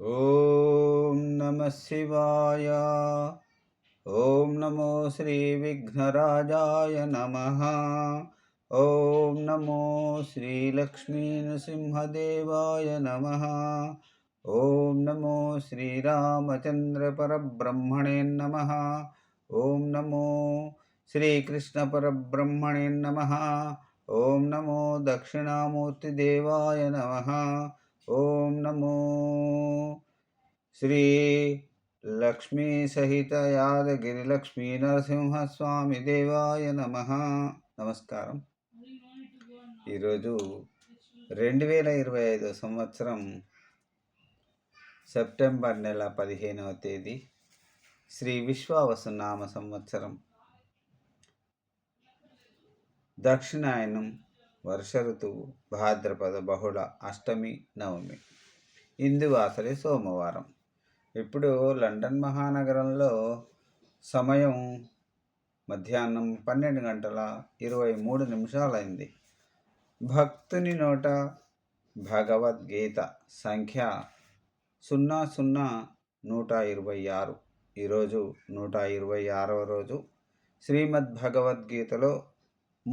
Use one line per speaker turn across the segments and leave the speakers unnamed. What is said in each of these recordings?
ఓం నమ శివాయ. ఓం నమో శ్రీ విఘ్నరాజాయ నమ. ఓం నమో శ్రీ లక్ష్మీ నృసింహదేవాయ నమ. ఓం నమో శ్రీరామచంద్ర పరబ్రహ్మణే నమ. ఓం నమో శ్రీకృష్ణ పరబ్రహ్మణే నమ. ఓం నమో దక్షిణామూర్తిదేవాయ నమ. ఓం నమో శ్రీ లక్ష్మీ సహిత యాదగిరి లక్ష్మీ నరసింహస్వామి దేవాయ నమ. నమస్కారం. ఈరోజు రెండు వేల ఇరవై ఐదో సంవత్సరం సెప్టెంబర్ నెల పదిహేనవ తేదీ శ్రీ విశ్వావసు నామ సంవత్సరం. దక్షిణాయనం వర్ష ఋతువు భాద్రపద బహుళ అష్టమి నవమి. ఇందువాసరి సోమవారం. ఇప్పుడు లండన్ మహానగరంలో సమయం మధ్యాహ్నం పన్నెండు గంటల ఇరవై మూడు నిమిషాలైంది. భక్తుని నోట భగవద్గీత సంఖ్య సున్నా సున్నా నూట ఇరవై ఆరు. ఈరోజు నూట ఇరవై ఆరవ రోజు. శ్రీమద్ భగవద్గీతలో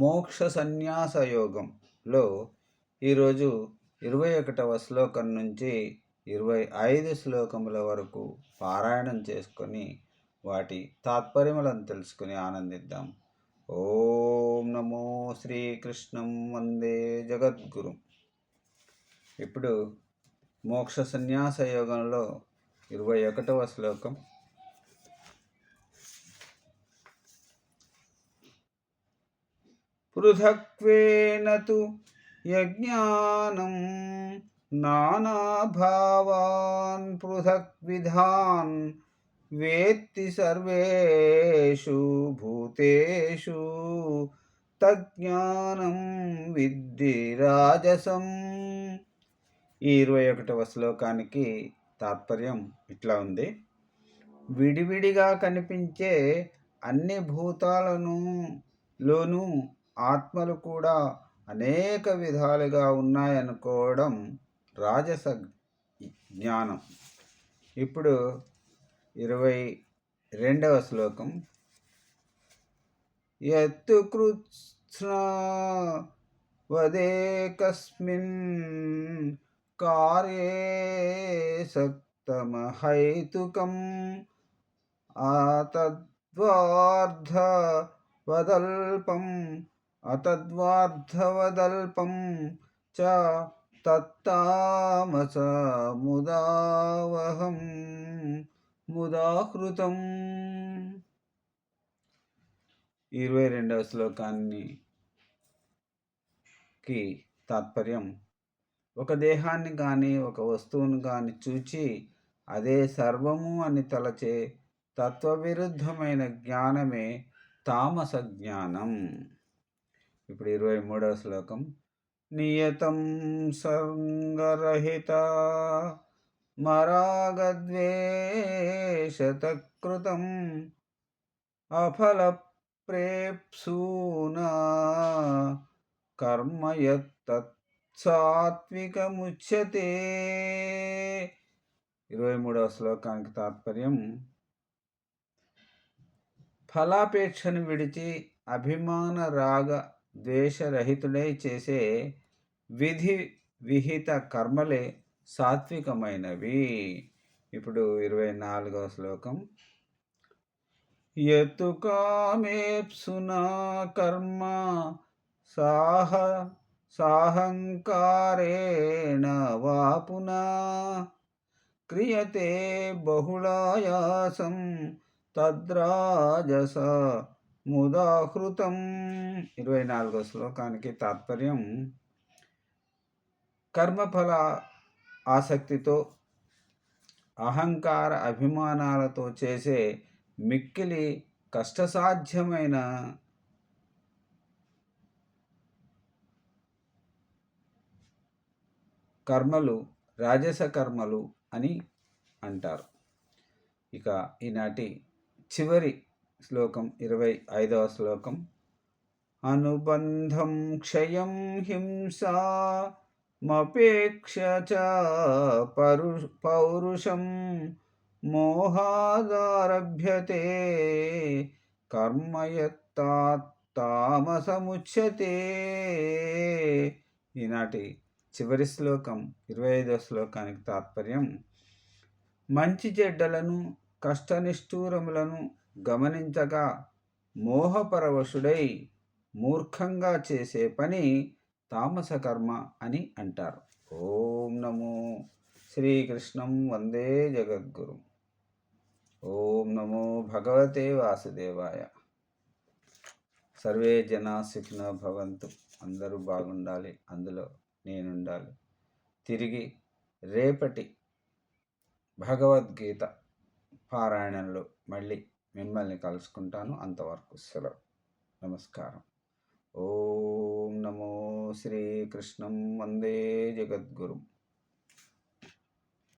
మోక్ష సన్యాస యోగంలో ఈరోజు ఇరవై ఒకటవ శ్లోకం నుంచి ఇరవై ఐదు శ్లోకముల వరకు పారాయణం చేసుకొని వాటి తాత్పర్యములను తెలుసుకుని ఆనందిద్దాం. ఓం నమో శ్రీకృష్ణం వందే జగద్గురు. ఇప్పుడు మోక్ష సన్యాస యోగంలో ఇరవై ఒకటవ శ్లోకం. పృథక్వేన యజ్ఞానం నానాభావాన్ పృథక్ విధాన్ వేత్తి సర్వేషు భూతేషు తజ్ఞానం విద్ది రాజసం. ఈ ఇరవై ఒకటవ శ్లోకానికి తాత్పర్యం ఇట్లా ఉంది. విడివిడిగా కనిపించే అన్ని భూతాలను లోనూ ఆత్మలు కూడా అనేక విధాలుగా ఉన్నాయనుకోవడం రాజస జ్ఞానం. ఇప్పుడు ఇరవై రెండవ శ్లోకం. ఎత్తు కృష్ణ వదే కస్మిన్ కార్యే సక్తమహైతుకం ఆతద్వార్ధ వదల్పం అతద్వార్థవదల్పం చ తత్తామస ముదావహం ముదాహృతం. ఇరవై రెండవ శ్లోకాన్ని కి తాత్పర్యం ఒక దేహాన్ని కానీ ఒక వస్తువును కానీ చూచి అదే సర్వము అని తలచే తత్వవిరుద్ధమైన జ్ఞానమే తామస జ్ఞానం ఇప్పుడు ఇరవై మూడవ శ్లోకం. నియతం సంగరహిత మరాగద్వేషతకృతం అఫల ప్రేప్సూనా కర్మ సాత్వికముచ్యతే ఇరవై మూడవ శ్లోకానికి తాత్పర్యం ఫలాపేక్షను విడిచి అభిమాన రాగ ద్వేషరహితుడై చేసే విధి విహిత కర్మలే సాత్వికమైనవి. ఇప్పుడు ఇరవై నాలుగవ శ్లోకం. ఎత్తు కామేప్సునా కర్మ సాహ సాహంకారేణ వాపునా క్రియతే బహుళాయాసం తద్రాజస ముదాహృతం. ఇరవై నాలుగో శ్లోకానికి తాత్పర్యం. కర్మఫల ఆసక్తితో అహంకార అభిమానాలతో చేసే మిక్కిలి కష్టసాధ్యమైన కర్మలు రాజస కర్మలు అని అంటారు. ఇక ఈనాటి చివరి శ్లోకం ఇరవై ఐదవ శ్లోకం. అనుబంధం క్షయం హింసా మపేక్ష చ పరు పౌరుషం మోహాదారభ్యతే కర్మయత్తామసముచ్యతే ఈనాటి చివరి శ్లోకం ఇరవై ఐదో శ్లోకానికి తాత్పర్యం. మంచి చెడ్డలను కష్టనిష్ఠూరములను గమనించగా మోహపరవశుడై మూర్ఖంగా చేసే పని తామసకర్మ అని అంటారు. ఓం నమో శ్రీకృష్ణం వందే జగద్గురు. ఓం నమో భగవతే వాసుదేవాయ. సర్వే జనా సుఖిన భవంతు. అందరూ బాగుండాలి. అందులో నేనుండాలి. తిరిగి రేపటి భగవద్గీత పారాయణంలో మళ్ళీ మిమ్మల్ని కలుసుకుంటాను. అంతవరకు సెలవు. నమస్కారం. ఓం నమో శ్రీకృష్ణం వందే జగద్గురు.